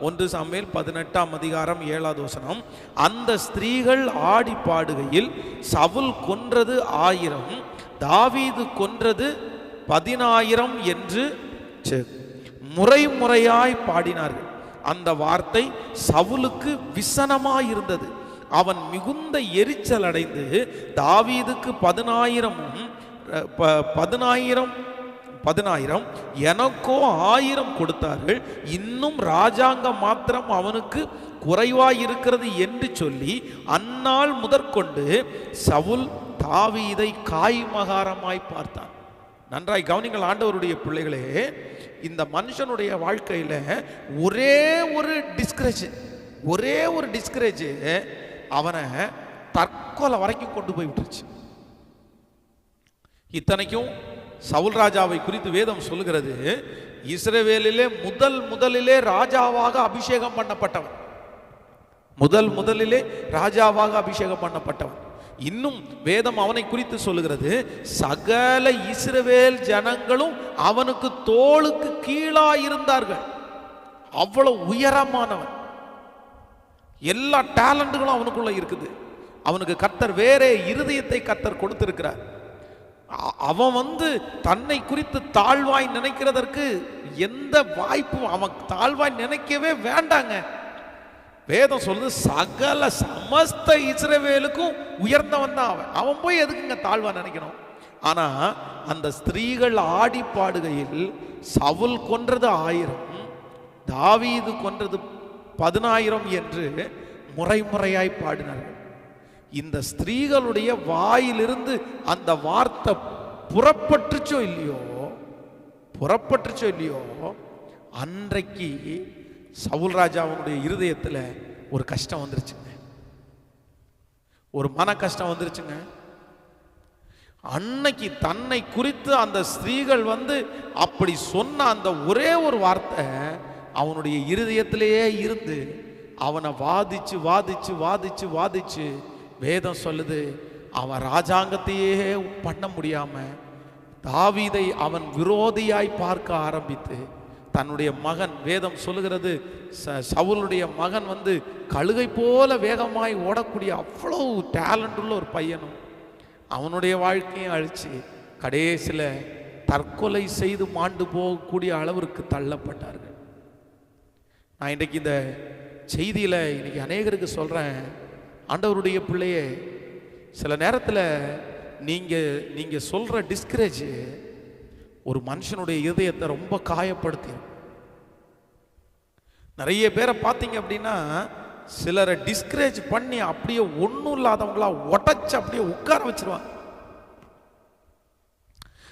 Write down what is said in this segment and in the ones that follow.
ஒன்று சமையல் பதினெட்டாம் அதிகாரம் ஏழாவது வசனம். அந்த ஸ்திரீகள் ஆடி பாடுகையில் சவுல் கொன்றது ஆயிரம் தாவீது கொன்றது பதினாயிரம் என்று செ- முறை முறையாய் பாடினார்கள். அந்த வார்த்தை சவுலுக்கு விசனமாய் இருந்தது. அவன் மிகுந்த எரிச்சல் அடைந்து தாவீதுக்கு பதினாயிரமும் ப- பதினாயிரம் பதினாயிரம் எனக்கோ ஆயிரம் கொடுத்தார்கள். இன்னும் ராஜாங்கம் மாத்திரம் அவனுக்கு குறைவாய் இருக்கிறது என்று சொல்லி அந்நாள் முதற்கொண்டு சவுல் தாவீதை காய்மகாரமாய் பார்த்தான். நன்றாய் கவனிங்கள் ஆண்டவருடைய பிள்ளைகளே இந்த மனுஷனுடைய வாழ்க்கையில் ஒரே ஒரு டிஸ்கரேஜ் ஒரே ஒரு டிஸ்கரேஜ் அவனை தற்கொலை வரைக்கும் கொண்டு போய் விட்டுருச்சு. இத்தனைக்கும் சவுல் ராஜாவை குறித்து வேதம் சொல்லுகிறது இஸ்ரேவேலிலே முதல் முதலிலே ராஜாவாக அபிஷேகம் பண்ணப்பட்டவன். முதல் முதலிலே ராஜாவாக அபிஷேகம் பண்ணப்பட்டவன். இன்னும் வேதம் அவனை குறித்து சொல்லுகிறது சகல இஸ்ரவேல் ஜனங்களும் அவனுக்கு தோளுக்கு கீழா இருந்தார்கள் அவ்வளவு உயரமானவன். எல்லா டேலண்ட்டுகளும் அவனுக்குள்ள இருக்குது. அவனுக்கு கர்த்தர் வேறே இருதயத்தை கர்த்தர் கொடுத்திருக்கிறார். அவன் வந்து தன்னை குறித்து தாழ்வாய் நினைக்கிறதற்கு எந்த வாய்ப்பும் அவன் தாழ்வாய் நினைக்கவே வேண்டாங்க. வேதம் சொல்லுது சகல சமஸ்த இஸ்ரவேலுக்கும் உயர்ந்தவன் தான் அவன். அவன் போய் எதுக்குங்க தாழ்வா நினைக்கணும்? ஆனா அந்த ஸ்திரீகள் ஆடி பாடுகையில் சவுல் கொன்றது ஆயிரம் தாவீது கொன்றது பதினாயிரம் என்று முறை முறையாய் பாடினார்கள். இந்த ஸ்திரீகளுடைய வாயிலிருந்து அந்த வார்த்தை புறப்பட்டுச்சோ இல்லையோ? புறப்பட்டுச்சோ இல்லையோ? அன்றைக்கு சவுல் ராஜாவுடைய இருதயத்தில் ஒரு கஷ்டம் வந்துருச்சுங்க. ஒரு மன கஷ்டம் வந்துருச்சுங்க. அன்னைக்கு தன்னை குறித்து அந்த ஸ்திரீகள் வந்து அப்படி சொன்ன அந்த ஒரே ஒரு வார்த்தை அவனுடைய இருதயத்திலேயே இருந்து அவனை வாதிச்சு வாதிச்சு வாதிச்சு வாதிச்சு வேதம் சொல்லுது அவன் ராஜாங்கத்தையே பண்ண முடியாமல் தாவீதை அவன் விரோதியாய் பார்க்க ஆரம்பித்து தன்னுடைய மகன் வேதம் சொல்லுகிறது ச- சவுளுடைய மகன் வந்து கழுகை போல வேகமாய் ஓடக்கூடிய அவ்வளோ டேலண்ட் உள்ள ஒரு பையனும் அவனுடைய வாழ்க்கையும் அழிச்சு கடைசியில் தற்கொலை செய்து மாண்டு போகக்கூடிய அளவிற்கு தள்ளப்பட்டார்கள். நான் இன்றைக்கு இந்த செய்தியில் இன்றைக்கி அநேகருக்கு சொல்கிறேன் ஆண்டவருடைய பிள்ளையே சில நேரத்தில் நீங்கள் நீங்கள் சொல்கிற டிஸ்கரேஜ் ஒரு மனுஷனுடைய இதயத்தை ரொம்ப காயப்படுத்தி நிறைய பேரை பார்த்தீங்க அப்படின்னா சிலரை டிஸ்கரேஜ் பண்ணி அப்படியே ஒன்றும் இல்லாதவங்களா உடச்சி அப்படியே உட்கார வச்சிருவாங்க.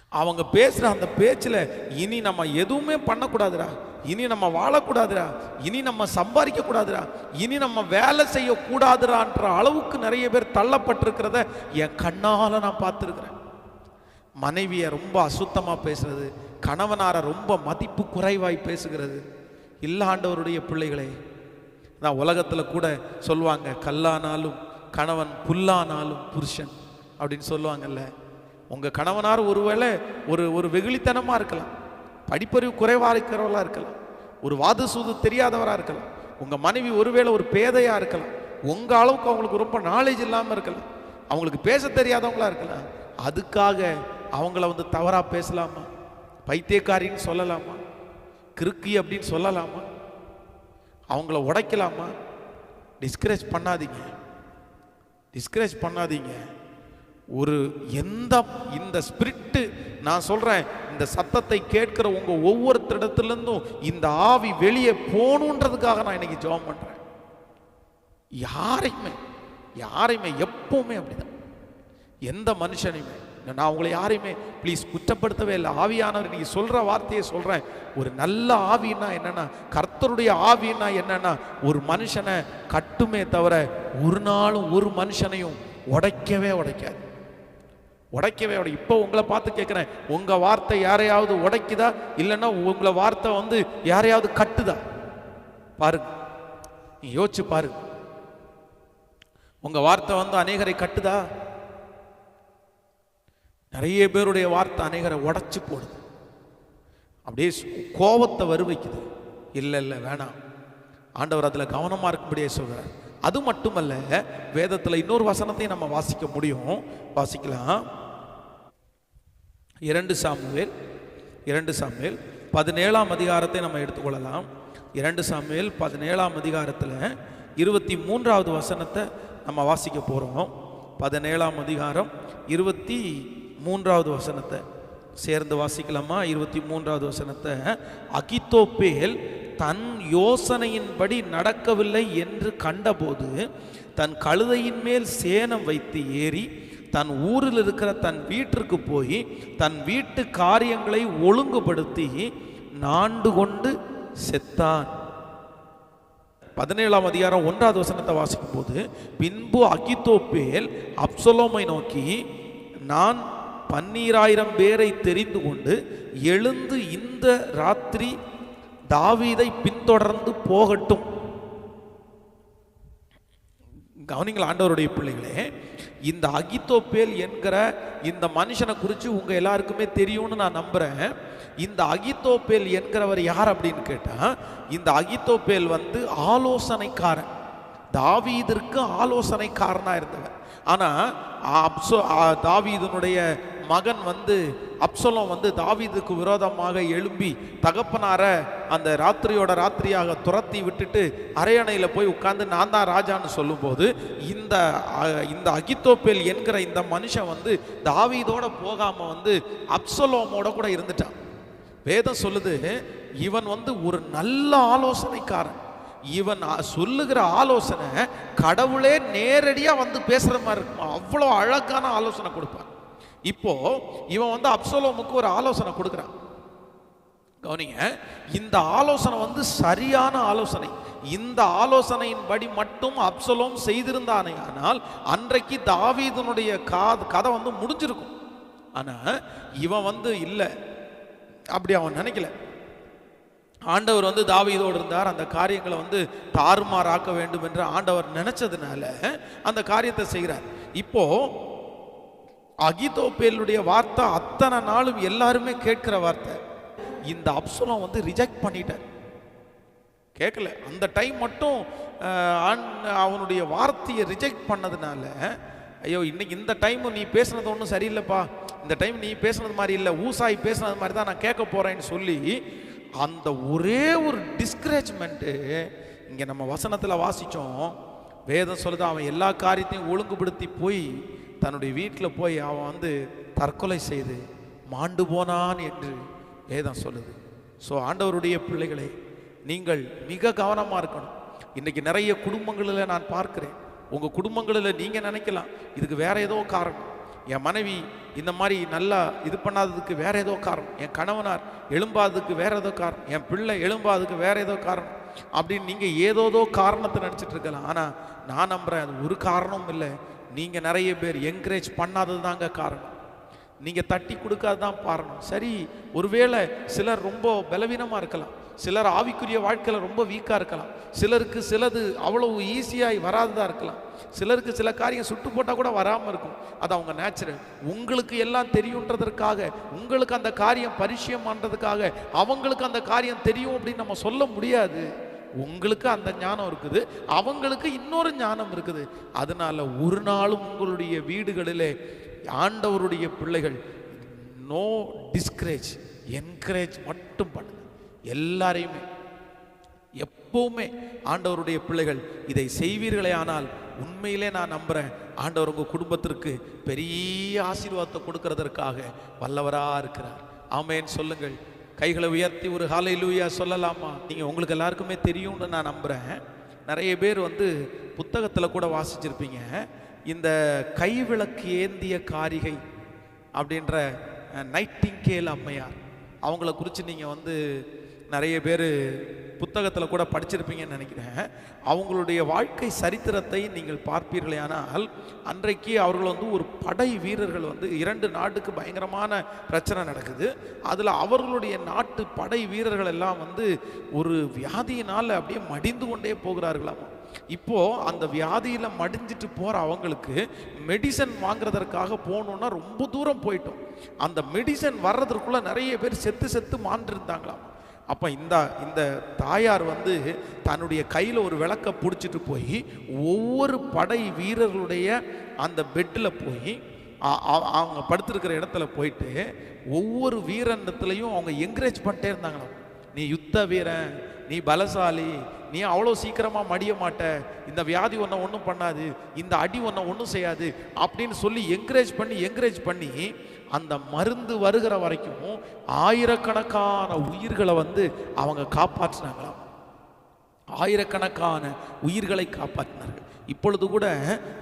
அவங்க பேசுகிற அந்த பேச்சில் இனி நம்ம எதுவுமே பண்ணக்கூடாதுடா. இனி நம்ம வாழக்கூடாதுடா. இனி நம்ம சம்பாதிக்க கூடாதுரா இனி நம்ம வேலை செய்யக்கூடாதுரான்ற அளவுக்கு நிறைய பேர் தள்ளப்பட்டிருக்கிறத என் கண்ணால் நான் பார்த்துருக்குறேன். மனைவியை ரொம்ப அசுத்தமாக பேசுறது கணவனாரை ரொம்ப மதிப்பு குறைவாய் பேசுகிறது. இல்லாண்டவருடைய பிள்ளைகளே நான் உலகத்தில் கூட சொல்லுவாங்க கல்லானாலும் கணவன் புல்லானாலும் புருஷன் அப்படின்னு சொல்லுவாங்கல்ல. உங்கள் கணவனார் ஒருவேளை ஒரு ஒரு வெகுளித்தனமாக இருக்கலாம். படிப்பறிவு குறைவாக இருக்கிறவர்களாக இருக்கலாம். ஒரு வாது சூது தெரியாதவராக இருக்கலாம். உங்கள் மனைவி ஒருவேளை ஒரு பேதையாக இருக்கலாம். உங்கள் அளவுக்கு அவங்களுக்கு ரொம்ப நாலேஜ் இல்லாமல் இருக்கலாம். அவங்களுக்கு பேச தெரியாதவங்களாக இருக்கலாம். அதுக்காக அவங்கள வந்து தவறாக பேசலாமா? பைத்தியக்காரின்னு சொல்லலாமா? கிறுக்கி அப்படின்னு சொல்லலாமா? அவங்கள உடைக்கலாமா? டிஸ்கரேஜ் பண்ணாதீங்க. டிஸ்கரேஜ் பண்ணாதீங்க. ஒரு எந்த இந்த ஸ்பிரிட்டு நான் சொல்கிறேன் இந்த சத்தத்தை கேட்கிற உங்கள் ஒவ்வொருத்தரிடத்துலேருந்தும் இந்த ஆவி வெளியே போகணுன்றதுக்காக நான் இன்னைக்கு ஜெபம் பண்ணுறேன் யாரையுமே யாரையுமே எப்பவுமே அப்படிதான். எந்த மனுஷனையுமே நான் உங்களை யாரையுமே ப்ளீஸ் குற்றப்படுத்தவே இல்லை. ஆவியானவர் நீங்கள் சொல்கிற வார்த்தையை சொல்கிறேன் ஒரு நல்ல ஆவின்னா என்னென்னா கர்த்தருடைய ஆவின்னா என்னென்னா ஒரு மனுஷனை கட்டுமே தவிர ஒரு நாளும் ஒரு மனுஷனையும் உடைக்கவே உடைக்காது. உடைக்கவே உடை. இப்போ உங்களை பார்த்து கேட்குறேன் உங்கள் வார்த்தை யாரையாவது உடைக்குதா? இல்லைன்னா உங்களை வார்த்தை வந்து யாரையாவது கட்டுதா? பாருங்க. நீ யோசிச்சு பாருங்க. உங்கள் வார்த்தை வந்து அநேகரை கட்டுதா? நிறைய பேருடைய வார்த்தை அநேகரை உடைச்சி போடுது. அப்படியே கோபத்தை வருவிக்குது. இல்லை இல்லை வேணாம். ஆண்டவர் அதில் கவனமாக இருக்கும்படியே சொல்கிறார் அது மட்டுமல்ல வேதத்தில் இன்னொரு வசனத்தையும் நம்ம வாசிக்க முடியும். வாசிக்கலாம். இரண்டு சாமுவேல் இரண்டு சாமுவேல். பதினேழாம் அதிகாரத்தை நம்ம எடுத்துக்கொள்ளலாம். இரண்டு சாமுவேல் பதினேழாம் அதிகாரத்தில் இருபத்தி மூன்றாவது வசனத்தை நம்ம வாசிக்க போகிறோம் பதினேழாம் அதிகாரம் இருபத்தி மூன்றாவது வசனத்தை. சேர்ந்து வாசிக்கலாமா? இருபத்தி மூன்றாவது வசனத்தை. அகித்தோப்பேல் தன் யோசனையின்படி நடக்கவில்லை என்று கண்டபோது தன் கழுதையின் மேல் சேனம் வைத்து ஏறி தன் ஊரில் இருக்கிற தன் வீட்டிற்கு போய் தன் வீட்டு காரியங்களை ஒழுங்குபடுத்தி நாண்டு கொண்டு செத்தான். பதினேழாம் அதிகாரம் ஒன்றாவது வசனத்தை வாசிக்கும் போது பின்பு அகித்தோப்பேல் அப்சலோமை நோக்கி நான் பன்னீராயிரம் பேரை தெரிந்து கொண்டு எழுந்து இந்த ராத்திரி தாவீதை பின்தொடர்ந்து போகட்டும். கவனிங்கள் ஆண்டவருடைய பிள்ளைகளே இந்த அகித்தோப்பேல் என்கிற இந்த மனுஷனை குறித்து உங்கள் எல்லாருக்குமே தெரியும்னு நான் நம்புகிறேன் இந்த அகித்தோப்பேல் என்கிறவர் யார் அப்படின்னு கேட்டால் இந்த அகித்தோப்பேல் வந்து ஆலோசனைக்காரன். தாவீதிற்கு ஆலோசனைக்காரனாக இருந்தவன். ஆனால் அப்சோ ஆ- மகன் வந்து அப்சலோம் வந்து தாவீதுக்கு விரோதமாக எழும்பி தகப்பனார அந்த ராத்திரியோட ராத்திரியாக துரத்தி விட்டுட்டு அரையணையில் போய் உட்காந்து நான் தான் ராஜான்னு சொல்லும்போது இந்த அ- இந்த அகித்தோப்பேல் என்கிற இந்த மனுஷன் வந்து தாவிதோட போகாம வந்து அப்சலோமோட கூட இருந்துட்டான். வேதம் சொல்லுது இவன் வந்து ஒரு நல்ல ஆலோசனைக்காரன். இவன் சொல்லுகிற ஆலோசனை கடவுளே நேரடியாக வந்து பேசுகிற மாதிரி இருக்குமா. அவ்வளோ அழகான ஆலோசனை கொடுப்பான். இப்போ இவன் வந்து அப்சலோமுக்கு ஒரு ஆலோசனை கொடுக்குறான். கவனிங்க இந்த ஆலோசனை வந்து சரியான ஆலோசனை. இந்த ஆலோசனையின்படி மட்டும் அப்சலோம் செய்திருந்தானே ஆனால் அன்றைக்கு தாவீதனுடைய கா- கதை வந்து முடிஞ்சிருக்கும். ஆனா இவன் வந்து இல்லை. அப்படி அவன் நினைக்கல. ஆண்டவர் வந்து தாவீதோடு இருந்தார். அந்த காரியங்களை வந்து தாறுமாறாக்க வேண்டும் என்று ஆண்டவர் நினைச்சதுனால அந்த காரியத்தை செய்கிறார். இப்போ அகிதோப்பேலுடைய வார்த்தை அத்தனை நாளும் எல்லாருமே கேட்கிற வார்த்தை. இந்த அப்சலம் வந்து ரிஜெக்ட் பண்ணிட்டார். கேட்கல. அந்த டைம் மட்டும் அவனுடைய வார்த்தையை ரிஜெக்ட் பண்ணதுனால ஐயோ இன்னைக்கு இந்த டைம் நீ பேசுனது ஒன்றும் சரியில்லைப்பா. இந்த டைம் நீ பேசுனது மாதிரி இல்லை. ஊசாய் பேசுனது மாதிரி தான் நான் கேட்க போறேன்னு சொல்லி அந்த ஒரே ஒரு டிஸ்கரேஜ்மெண்ட்டு இங்கே நம்ம வசனத்தில் வாசித்தோம் வேதம் சொல்லுது அவன் எல்லா காரியத்தையும் ஒழுங்குபடுத்தி போய் தன்னுடைய வீட்டில் போய் அவன் வந்து தற்கொலை செய்து மாண்டு போனான் என்று வேதம் சொல்லுது. ஸோ ஆண்டவருடைய பிள்ளைகளே நீங்கள் மிக கவனமாக இருக்கணும். இன்றைக்கி நிறைய குடும்பங்களில் நான் பார்க்குறேன். உங்கள் குடும்பங்களில் நீங்கள் நினைக்கலாம் இதுக்கு வேறு ஏதோ காரணம். என் மனைவி இந்த மாதிரி நல்லா இது பண்ணாததுக்கு வேறு ஏதோ காரணம். என் கணவனார் எழும்பாததுக்கு வேற ஏதோ காரணம். என் பிள்ளை எழும்பாததுக்கு வேறு ஏதோ காரணம். அப்படின்னு நீங்கள் ஏதோதோ காரணத்தை நினச்சிட்டு இருக்கலாம். ஆனால் நான் நம்புகிறேன் அது ஒரு காரணமும் இல்லை. நீங்கள் நிறைய பேர் என்கரேஜ் பண்ணாதது தாங்க காரணம். நீங்கள் தட்டி கொடுக்காதான் காரணம் சரி ஒருவேளை சிலர் ரொம்ப பலவீனமாக இருக்கலாம். சிலர் ஆவிக்குரிய வாழ்க்கையில் ரொம்ப வீக்காக இருக்கலாம். சிலருக்கு சிலது அவ்வளவு ஈஸியாகி வராததாக இருக்கலாம். சிலருக்கு சில காரியம் சுட்டு போட்டால் கூட வராமல் இருக்கும். அது அவங்க நேச்சுரல் உங்களுக்கு எல்லாம் தெரியுன்றதற்காக உங்களுக்கு அந்த காரியம் பரிச்சயமானதுக்காக அவங்களுக்கு அந்த காரியம் தெரியும் அப்படின்னு நம்ம சொல்ல முடியாது. உங்களுக்கு அந்த ஞானம் இருக்குது அவங்களுக்கு இன்னொரு ஞானம் இருக்குது. அதனால ஒரு நாளும் உங்களுடைய வீடுகளிலே ஆண்டவருடைய பிள்ளைகள் நோ டிஸ்கரேஜ் என்கரேஜ் மட்டும் பண்ணுங்க. எல்லாரையுமே எப்பவுமே ஆண்டவருடைய பிள்ளைகள் இதை செய்வீர்களே ஆனால் உண்மையிலே நான் நம்புகிறேன் ஆண்டவர் உங்கள் குடும்பத்திற்கு பெரிய ஆசீர்வாதத்தை கொடுக்கறதற்காக வல்லவராக இருக்கிறார். ஆமேன்னு சொல்லுங்கள். கைகளை உயர்த்தி ஒரு ஹாலை லூயா சொல்லலாமா? நீங்கள் உங்களுக்கு எல்லாருக்குமே தெரியும்னு நான் நம்புகிறேன் நிறைய பேர் வந்து புத்தகத்தில் கூட வாசிச்சிருப்பீங்க. இந்த கைவிளக்கு ஏந்திய காரிகை அப்படின்ற நைட்டிங்கேல் அம்மையார். அவங்கள குறித்து நீங்கள் வந்து நிறைய பேர் புத்தகத்தில் கூட படிச்சிருப்பீங்கன்னு நினைக்கிறேன். அவங்களுடைய வாழ்க்கை சரித்திரத்தை நீங்கள் பார்ப்பீர்களே ஆனால் அன்றைக்கு அவர்கள் வந்து ஒரு படை வீரர்கள் வந்து இரண்டு நாட்டுக்கு பயங்கரமான பிரச்சனை நடக்குது. அதில் அவர்களுடைய நாட்டு படை வீரர்கள் எல்லாம் வந்து ஒரு வியாதியினால் அப்படியே மடிந்து கொண்டே போகிறார்களாம். இப்போ அந்த வியாதியில் மடிஞ்சிட்டு போகிற அவங்களுக்கு மெடிசன் வாங்குறதற்காக போகணுன்னா ரொம்ப தூரம் போயிட்டோம். அந்த மெடிசன் வர்றதற்குள்ளே நிறைய பேர் செத்து செத்து மாண்டிருந்தாங்களாம் அப்போ இந்த இந்த தாயார் வந்து தன்னுடைய கையில் ஒரு விளக்கை பிடிச்சிட்டு போய் ஒவ்வொரு படை வீரர்களுடைய அந்த பெட்டில் போய் அவங்க படுத்திருக்கிற இடத்துல போயிட்டு ஒவ்வொரு வீரனத்துலையும் அவங்க என்கரேஜ் பண்ணிட்டே இருந்தாங்களாம். நீ யுத்த வீரன் நீ பலசாலி நீ அவ்வளோ சீக்கிரமாக மடிய மாட்ட. இந்த வியாதி ஒன்றை ஒன்றும் பண்ணாது. இந்த அடி ஒன்றை ஒன்றும் செய்யாது. அப்படின்னு சொல்லி என்கரேஜ் பண்ணி என்கரேஜ் பண்ணி அந்த மருந்து வருகிற வரைக்கும் ஆயிரக்கணக்கான உயிர்களை வந்து அவங்க காப்பாற்றினாங்களாம் ஆயிரக்கணக்கான உயிர்களை காப்பாற்றினார்கள் இப்பொழுது கூட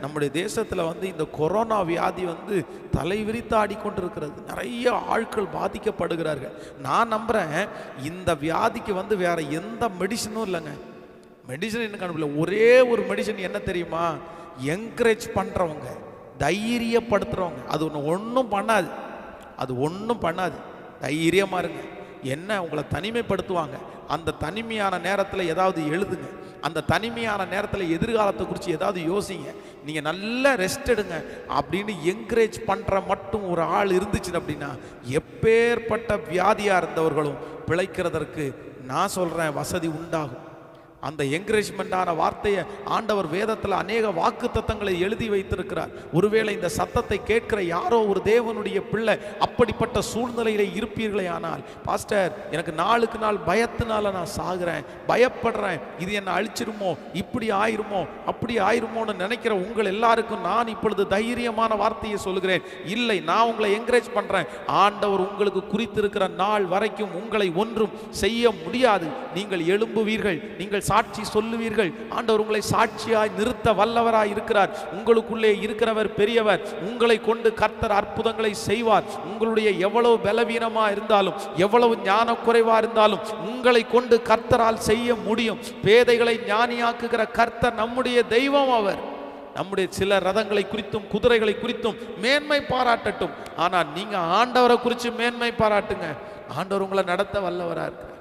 நம்முடைய தேசத்தில் வந்து இந்த கொரோனா வியாதி வந்து தலைவிரித்து ஆடிக்கொண்டிருக்கிறது. நிறைய ஆட்கள் பாதிக்கப்படுகிறார்கள். நான் நம்புகிறேன் இந்த வியாதிக்கு வந்து வேறு எந்த மெடிசனும் இல்லைங்க. மெடிசன் என்ன கண்டுபிடில ஒரே ஒரு மெடிசன் என்ன தெரியுமா? என்கரேஜ் பண்ணுறவங்க தைரியப்படுத்துகிறவங்க அது ஒன்று ஒன்றும் பண்ணாது. அது ஒன்றும் பண்ணாது. தைரியமாக இருங்க. என்ன? உங்களை தனிமைப்படுத்துவாங்க. அந்த தனிமையான நேரத்தில் ஏதாவது எழுதுங்க. அந்த தனிமையான நேரத்தில் எதிர்காலத்தை குறித்து ஏதாவது யோசிங்க. நீங்கள் நல்லா ரெஸ்ட் எடுங்க. அப்படின்னு என்கரேஜ் பண்ணுற மட்டும் ஒரு ஆள் இருந்துச்சு அப்படின்னா எப்பேற்பட்ட வியாதியாக இருந்தவர்களும் பிழைக்கிறதற்கு நான் சொல்கிறேன் வசதி உண்டாகும். அந்த என்கரேஜ்மெண்டான வார்த்தையை ஆண்டவர் வேதத்தில் அநேக வாக்கு தத்தங்களை எழுதி வைத்திருக்கிறார். ஒருவேளை இந்த சத்தத்தை கேட்கிற யாரோ ஒரு தேவனுடைய பிள்ளை அப்படிப்பட்ட சூழ்நிலையில இருப்பீர்களே ஆனால் பாஸ்டர் எனக்கு நாளுக்கு நாள் பயத்தினால நான் சாகுறேன் பயப்படுறேன். இது என்னை அழிச்சிருமோ? இப்படி ஆயிருமோ? அப்படி ஆயிருமோன்னு நினைக்கிற உங்கள் எல்லாருக்கும் நான் இப்பொழுது தைரியமான வார்த்தையை சொல்லுகிறேன். இல்லை நான் உங்களை என்கரேஜ் பண்றேன். ஆண்டவர் உங்களுக்கு குறித்திருக்கிற நாள் வரைக்கும் உங்களை ஒன்றும் செய்ய முடியாது. நீங்கள் எழும்புவீர்கள். நீங்கள் சாட்சி சொல்லுவீர்கள். ஆண்டவர் உங்களை சாட்சியாய் நிறுத்த வல்லவராய் இருக்கிறார். உங்களுக்குள்ளே இருக்கிறவர் பெரியவர். உங்களை கொண்டு கர்த்தர் அற்புதங்களை செய்வார். உங்களுடைய எவ்வளவு பலவீனமா இருந்தாலும் எவ்வளவு ஞான குறைவா இருந்தாலும் உங்களை கொண்டு கர்த்தரால் செய்ய முடியும். பேதைகளை ஞானியாக்குகிற கர்த்தர் நம்முடைய தெய்வம் அவர். நம்முடைய சில ரதங்களை குறித்தும் குதிரைகளை குறித்தும் மேன்மை பாராட்டட்டும். ஆனால் நீங்க ஆண்டவரை குறித்து மேன்மை பாராட்டுங்க. ஆண்டவர் உங்களை நடத்த வல்லவராக இருக்கிறார்.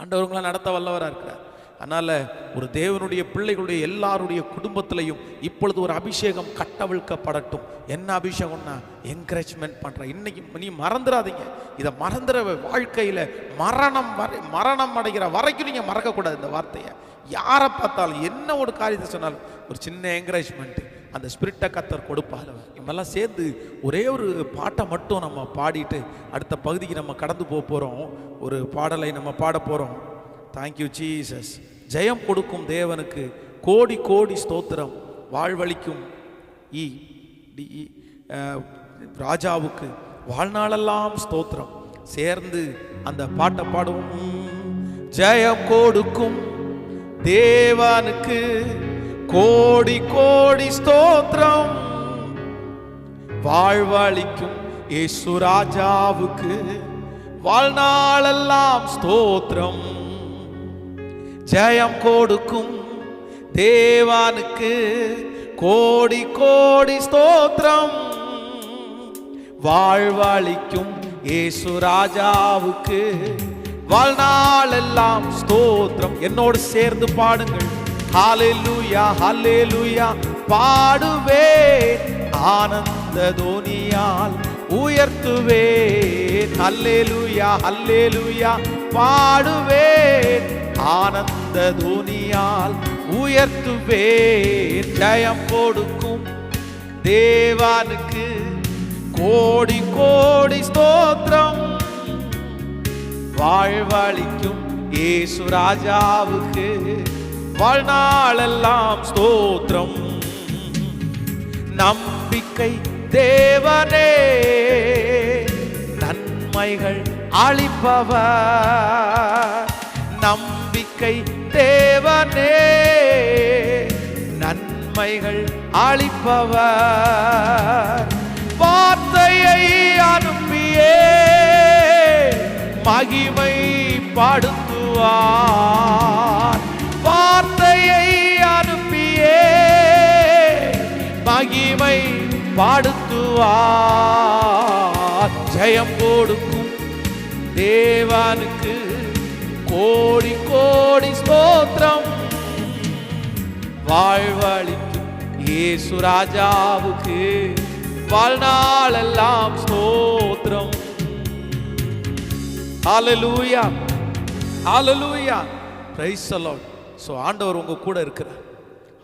ஆண்டவர் உங்களை நடத்த வல்லவராக இருக்கிறார். அதனால் ஒரு தேவனுடைய பிள்ளைகளுடைய எல்லாருடைய குடும்பத்திலையும் இப்பொழுது ஒரு அபிஷேகம் கட்டவிழ்க்கப்படட்டும். என்ன அபிஷேகம்னா? என்கரேஜ்மெண்ட் பண்ணுறேன் இன்னைக்கு நீ மறந்துடாதீங்க. இதை மறந்துற வாழ்க்கையில் மரணம் வரை மரணம் அடைகிற வரைக்கும் நீங்கள் மறக்கக்கூடாது இந்த வார்த்தையை. யாரை பார்த்தாலும் என்ன ஒரு காரியத்தை சொன்னாலும் ஒரு சின்ன என்கரேஜ்மெண்ட்டு அந்த ஸ்பிரிட்டை கத்தர் கொடுப்பார் இவெல்லாம் சேர்ந்து ஒரே ஒரு பாட்டை மட்டும் நம்ம பாடிட்டு அடுத்த பகுதிக்கு நம்ம கடந்து போக போகிறோம் ஒரு பாடலை நம்ம பாட போகிறோம் தேங்க்யூ ஜீசஸ் ஜெயம் கொடுக்கும் தேவனுக்கு கோடி கோடி ஸ்தோத்திரம். வாழ்வழிக்கும் டி இ, ராஜாவுக்கு வாழ்நாளெல்லாம் ஸ்தோத்திரம். சேர்ந்து அந்த பாட்டை பாடுவோம். ஜெயம் கொடுக்கும் தேவனுக்கு கோடி கோடி ஸ்தோத்திரம். வாழ்வழிக்கும் இயேசு ராஜாவுக்கு வாழ்நாளெல்லாம் ஸ்தோத்திரம். ஜெயம் கொடுக்கும் தேவானுக்கு கோடி கோடி ஸ்தோத்திரம். வாழ்வழிக்கும் ஏசு ராஜாவுக்கு வாழ்நாளெல்லாம் ஸ்தோத்திரம். என்னோடு சேர்ந்து பாடுங்கள். ஹalleluya ஹalleluya. பாடுவேன். ஆனந்த தோனியால் உயர்த்துவேன். ஹalleluya ஹalleluya. பாடுவேன். ஆனந்த துனியால் உயர்த்துவேன் ஜயம் கொடுக்கும் தேவானுக்கு கோடி கோடி ஸ்தோத்திரம். வாழ்வழிக்கும் ஏசு ராஜாவுக்கு வாழ்நாளெல்லாம் ஸ்தோத்திரம். நம்பிக்கை தேவனே நன்மைகள் அளிப்பவர். நம்பிக்கை தேவனே. நன்மைகள் அளிப்பவர். வார்த்தையை அனுப்பியே. மகிமை படுத்துவார். வார்த்தையை அனுப்பியே. மகிமை பாடுத்துவார். ஜெயம் கொடுக்கும் தேவனுக்கு கோடி கோடி ஸ்தோத்திரம். வாழ்வழிக்கும் இயேசு ராஜாவுக்கு வாழ்நாளெல்லாம் ஸ்தோத்திரம். ஹalleluya ஹalleluya பிரைஸ் the lord. ஸோ ஆண்டவர் உங்க கூட இருக்கிறார்.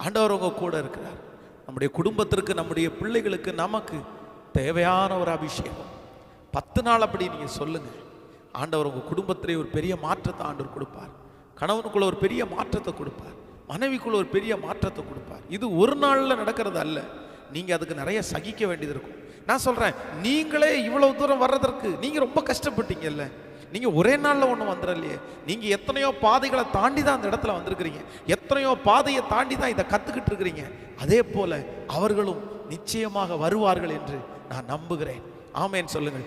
ஆண்டவர் உங்க கூட இருக்கிறார். நம்முடைய குடும்பத்திற்கு நம்முடைய பிள்ளைகளுக்கு நமக்கு தேவையான ஒரு அபிஷேகம். பத்து நாள் அப்படி நீங்க சொல்லுங்க. ஆண்டவர் உங்க குடும்பத்திலே ஒரு பெரிய மாற்றத்தை ஆண்டவர் கொடுப்பார். கணவனுக்குள்ள ஒரு பெரிய மாற்றத்தை கொடுப்பார். மனைவிக்குள்ள ஒரு பெரிய மாற்றத்தை கொடுப்பார். இது ஒரு நாளில் நடக்கிறது அல்ல. நீங்கள் அதுக்கு நிறைய சகிக்க வேண்டியது இருக்கும். நான் சொல்கிறேன் நீங்களே இவ்வளவு தூரம் வர்றதற்கு நீங்கள் ரொம்ப கஷ்டப்பட்டீங்கல்ல. நீங்கள் ஒரே நாளில் ஒன்றும் வந்துடலையே. நீங்கள் எத்தனையோ பாதைகளை தாண்டி தான் அந்த இடத்துல வந்திருக்கிறீங்க. எத்தனையோ பாதையை தாண்டி தான் இதை கற்றுக்கிட்டு இருக்கிறீங்க. அதே போல அவர்களும் நிச்சயமாக வருவார்கள் என்று நான் நம்புகிறேன். ஆமேன்னு சொல்லுங்கள்.